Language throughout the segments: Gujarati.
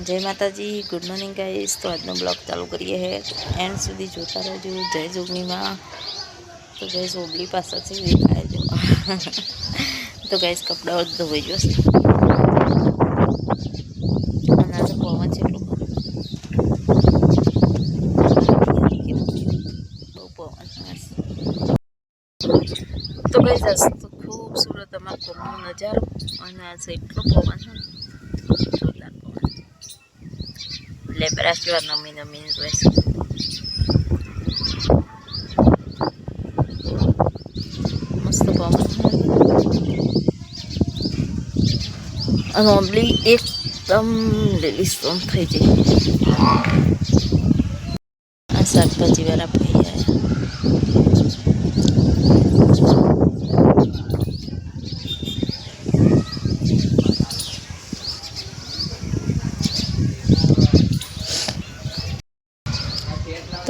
જય માતાજી ગુડ મોર્નિંગ ગાઈસ તો આજનો બ્લોગ ચાલુ કરીએ હે એન્ડ સુધી જોતા રહેજો. જય જોગણીમાં. તો ગાઈસ ઓબલી પાસેથી દેખાય જો તો ગાઈસ કપડાઓ જ ધોઈ જશે અને આજે પવન છે એટલું બહુ પવન આવે છે. તો ગાઈસ આજ તો ખૂબસૂરત અમારા ગામનો નજારો. અને આજે એટલો પવન છે ને. જોરદાર. જોઈ મસ્ત પવન અને ઓમલી એકદમ લીલીસ્તમ થઈ જાય આ શાકભાજી વાળા ભાઈ આવ્યા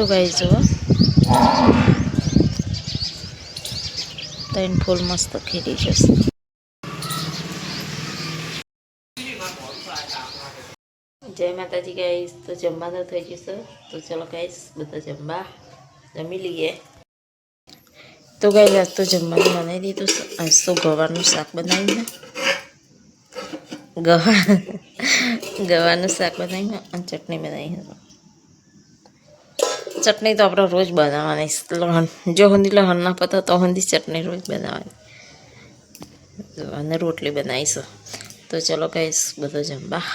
તો ગાઈ જુઓ. ત્રણ ફૂલ મસ્ત ખીલી જશે જય માતાજી ગાઈશ તો જમવાનું થઈ જશે તો ચલો ગાઈશ બધા જમવા જમી લઈએ. તો ગાઈ આજ તો જમવાનું બનાવી દીધું આજ તો ગવારનું શાક બનાવ્યું છે ગવા ગવાનું શાક બનાવ્યું અને ચટણી બનાવી હતી ચટણી તો આપણે રોજ બનાવવાની. છે. લહણ, જો હંદી લહણ ના પતા તો હંદી ચટણી રોજ બનાવવાની. જો અને રોટલી બનાવીશું. તો ચલો ગાઈસ બધો જમવા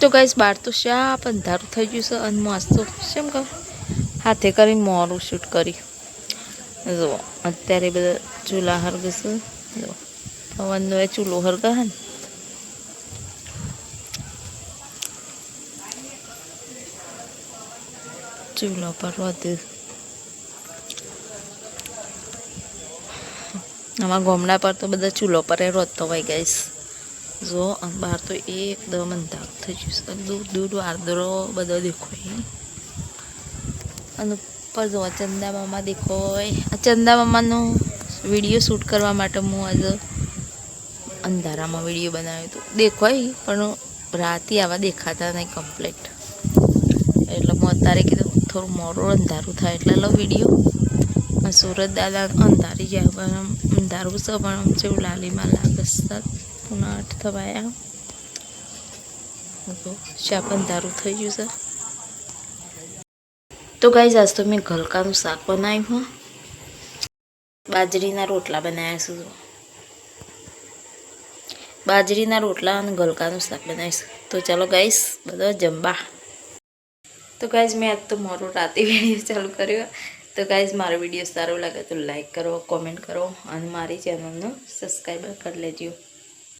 તો ગાઈસ બહાર તો શાપ અંધારું થઈ ગયું છે અને મસ્ત તો કેમ કહું? હાથે કરી મોરું શૂટ કરી જો, અત્યારે બધા ચૂલા હરગશે. જો, પવનનો એ ચૂલો હરગા ને. ચૂલો પર વધુ આમાં ગામડા પર તો બધા ચૂલો પર એ રોધતો હોય ગઈશ. જો બહાર તો એકદમ અંધાર થઈ ગયું દૂર દૂર વાદળો બધો દેખાય. અને ઉપર જો, ચંદા મામા દેખાય. આ ચંદા મામાનો વીડિયો શૂટ કરવા માટે હું આજે અંધારામાં વીડિયો બનાવ્યો હતો. દેખાય, પણ રાતે આવા દેખાતા નહીં કમ્પ્લીટ એટલે હું અત્યારે કીધું થોડું મોડું અંધારું થાય એટલે લો વીડિયો સુરત દાદા અંધારી જાય પણ અંધારું છે, પણ જેવું લાલીમાં લાગે પુનઃ આઠ થવાયા. તો શાક અંધારું થઈ ગયું છે. તો ગાઈઝ આજ તો મેં ગલકાનું શાક બનાવ્યું હો. બાજરીના રોટલા બનાવ્યા છું બાજરીના રોટલા અને ગલકાનું શાક બનાવીશ તો ચાલો ગાઈસ બધા જમવા. તો ગાઈઝ મેં આજ તો મારો રાતે વીડિયો ચાલુ કર્યો તો ગાઈઝ મારો વીડિયો સારો લાગે તો લાઈક કરો કોમેન્ટ કરો અને મારી ચેનલનું સબસ્ક્રાઈબર કરી લેજો.